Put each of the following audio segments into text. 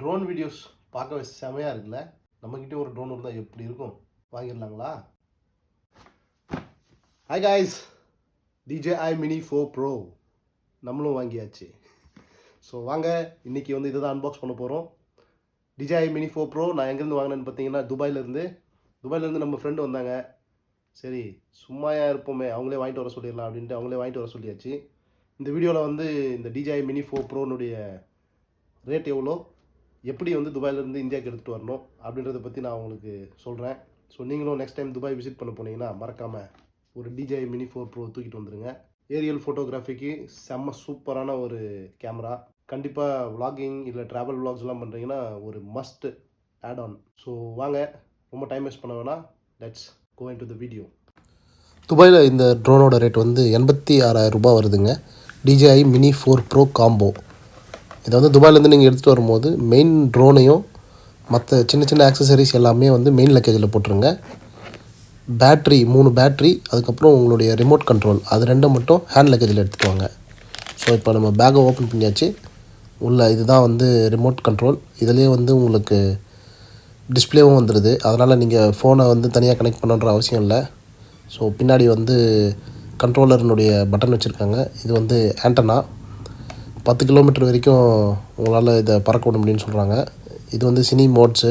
Drone videos பார்க்கவே செமையாக இருக்குல்ல? நம்மக்கிட்டே ஒரு ட்ரோன் இருந்தால் எப்படி இருக்கும்? வாங்கிடலாங்களா? ஹாய் காய்ஸ் ஐ மினி ஃபோர் ப்ரோ நம்மளும் வாங்கியாச்சு. ஸோ வாங்க இன்றைக்கி வந்து இதை தான் அன்பாக்ஸ் பண்ண போகிறோம் DJ I mini four pro நான் எங்கேருந்து வாங்கினேன்னு பார்த்தீங்கன்னா துபாயிலேருந்து துபாயிலேருந்து நம்ம ஃப்ரெண்டு வந்தாங்க. சரி சும்மாயா இருப்போமே அவங்களே வாங்கிட்டு வர சொல்லிடலாம் அப்படின்ட்டு அவங்களே வாங்கிட்டு வர சொல்லியாச்சு. இந்த வீடியோவில் வந்து இந்த DJI மினி ஃபோர் ப்ரோனுடைய ரேட் எவ்வளோ? எப்படி வந்து துபாயிலேருந்து இந்தியாவுக்கு எடுத்துகிட்டு வரணும் அப்படின்றத பற்றி நான் உங்களுக்கு சொல்கிறேன் ஸோ நீங்களும் நெக்ஸ்ட் டைம் துபாய் விசிட் பண்ண போனீங்கன்னா மறக்காமல் ஒரு DJI மினி ஃபோர் ப்ரோ தூக்கிட்டு வந்துடுங்க ஏரியல் ஃபோட்டோகிராஃபிக்கு செம்ம சூப்பரான ஒரு கேமரா கண்டிப்பாக விலாகிங் இல்லை ட்ராவல் விலாக்ஸ்லாம் பண்ணுறீங்கன்னா ஒரு மஸ்ட் ஆட் ஆன் ஸோ வாங்க ரொம்ப டைம் வேஸ்ட் பண்ண வேணாம். Let's go into the video துபாயில் இந்த ட்ரோனோட ரேட் வந்து எண்பத்தி ஆறாயிரம் ரூபாய் வருதுங்க. DJI mini four pro combo இதை வந்து துபாயிலேருந்து நீங்கள் எடுத்துகிட்டு வரும்போது மெயின் ட்ரோனையும் மற்ற சின்ன சின்ன ஆக்சசரிஸ் எல்லாமே வந்து மெயின் லக்கேஜில் போட்டுருங்க. பேட்ரி மூணு பேட்ரி அதுக்கப்புறம் உங்களுடைய ரிமோட் கண்ட்ரோல் அது ரெண்டும் மட்டும் ஹேண்ட் லக்கேஜில் எடுத்துகிட்டு வாங்க. ஸோ இப்போ நம்ம பேக்கை ஓப்பன் பண்ணியாச்சு. உள்ள இதுதான் வந்து ரிமோட் கண்ட்ரோல் இதுலேயே வந்து உங்களுக்கு டிஸ்ப்ளேவும் வந்துடுது அதனால் நீங்கள் ஃபோனை வந்து தனியாக கனெக்ட் பண்ணுன்ற அவசியம் இல்லை. ஸோ பின்னாடி வந்து கண்ட்ரோலர்னுடைய பட்டன் வச்சுருக்காங்க. இது வந்து ஆண்டனா பத்து கிலோமீட்டர் வரைக்கும் உங்களால் இதை பறக்க விட முடியும்னு சொல்கிறாங்க இது வந்து சினி மோட்ஸு.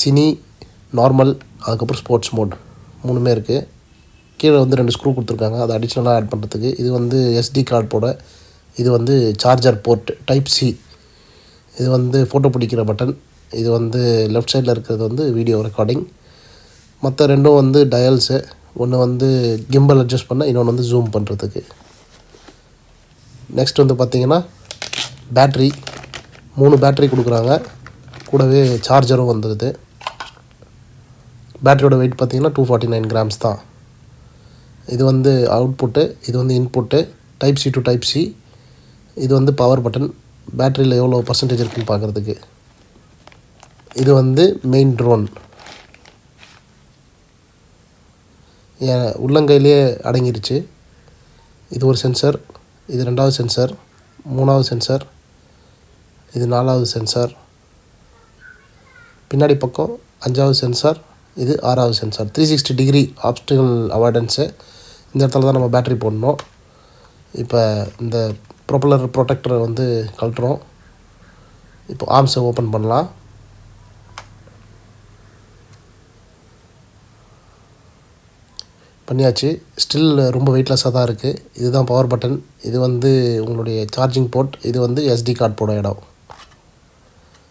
சினி நார்மல் அதுக்கப்புறம் ஸ்போர்ட்ஸ் மோட் மூணுமே இருக்குது கீழே வந்து ரெண்டு ஸ்க்ரூ கொடுத்துருக்காங்க. அதை அடிஷ்னலாக ஆட் பண்ணுறதுக்கு இது வந்து எஸ்டி கார்டு போட. இது வந்து சார்ஜர் போர்ட் டைப் சி இது வந்து ஃபோட்டோ பிடிக்கிற பட்டன் இது வந்து லெஃப்ட் சைடில் இருக்கிறது வந்து வீடியோ ரெக்கார்டிங் மற்ற ரெண்டும் வந்து டயல்ஸு ஒன்று வந்து கிம்பல் அட்ஜஸ்ட் பண்ண இன்னொன்று வந்து ஜூம் பண்ணுறதுக்கு நெக்ஸ்ட் வந்து பார்த்தீங்கன்னா பேட்ரி மூணு பேட்ரி கொடுக்குறாங்க. கூடவே சார்ஜரும் வந்துடுது பேட்டரியோட வெயிட் பார்த்தீங்கன்னா டூ ஃபார்ட்டி நைன் கிராம்ஸ் தான். இது வந்து அவுட்புட்டு இது வந்து input type C to type C இது வந்து பவர் பட்டன் பேட்டரியில் எவ்வளோ பர்சன்டேஜ் இருக்குன்னு பார்க்குறதுக்கு இது வந்து மெயின் ட்ரோன் என் உள்ளங்கையிலே அடங்கிருச்சு. இது ஒரு சென்சர் இது ரெண்டாவது சென்சர் மூணாவது சென்சர் இது நாலாவது சென்சார் பின்னாடி பக்கம் அஞ்சாவது சென்சார் இது ஆறாவது sensor three sixty degree obstacle avoidance இந்த இடத்துல தான் நம்ம பேட்டரி போடணும். இப்போ இந்த ப்ரொப்பலர் ப்ரொடெக்டரை வந்து கழட்டுறோம். இப்போ ஆர்ம்ஸை ஓப்பன் பண்ணலாம். பண்ணியாச்சு. ஸ்டில் ரொம்ப வெயிட்லெஸ்ஸாக தான் இருக்குது இதுதான் பவர் பட்டன் இது வந்து உங்களுடைய சார்ஜிங் போர்ட் இது வந்து எஸ்டி கார்டு போட இடம்.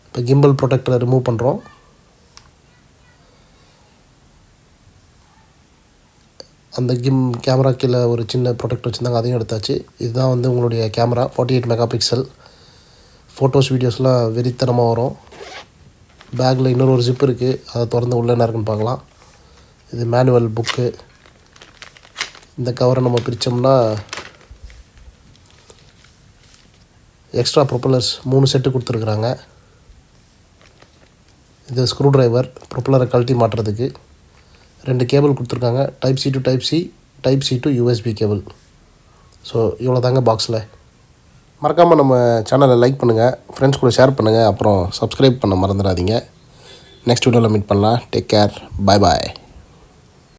இப்போ கிம்பல் ப்ரொடெக்டரை ரிமூவ் பண்ணுறோம் அந்த கிம் கேமரா கீழே ஒரு சின்ன ப்ரொடெக்ட் வச்சுருந்தாங்க. அதையும் எடுத்தாச்சு. இதுதான் வந்து உங்களுடைய camera forty eight mega pixel photos வீடியோஸ்லாம் வெறித்தனமாக வரும் பேக்கில் இன்னொரு ஒரு ஜிப் இருக்குது அதை திறந்து உள்ளே என்ன இருக்குன்னு பார்க்கலாம். இது மேனுவல் புக்கு இந்த கவரை நம்ம பிரித்தோம்னா எக்ஸ்ட்ரா ப்ரொப்பலர்ஸ் மூணு செட்டு கொடுத்துருக்குறாங்க. இது ஸ்க்ரூ டிரைவர் ப்ரொப்பலரை கழட்டி மாட்டுறதுக்கு ரெண்டு கேபிள் கொடுத்துருக்காங்க type C to type C type C to USB cable so இவ்வளோ தாங்க பாக்ஸில் மறக்காமல் நம்ம சேனலை லைக் பண்ணுங்கள் ஃப்ரெண்ட்ஸ் கூட ஷேர் பண்ணுங்கள் அப்புறம் சப்ஸ்கிரைப் பண்ண மறந்துடாதீங்க. நெக்ஸ்ட் வீடியோவில் மீட் பண்ணலாம். டேக் கேர் பாய் பாய்